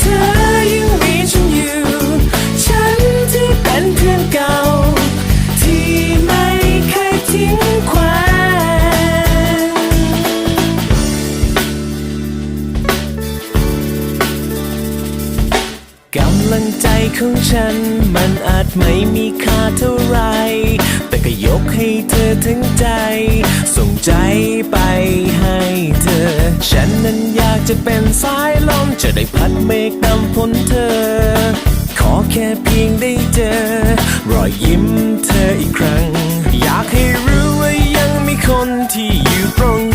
เธอยังมีฉันอยู่ ฉันที่เป็นเพื่อนเก่า ที่ไม่เคยทิ้งควานกำลังใจของฉันมันอาจไม่มีค่าเท่าไร แต่ก็ยกให้เธอทั้งใจ ส่ใจไป ฉันนั้นอยากจะเป็นสายลมจะได้พัดเมฆนำพ้นเธอ ขอแค่เพียงได้เจอ รอยยิ้มเธออีกครั้ง อยากให้รู้ว่ายังมีคนที่อยู่ตรง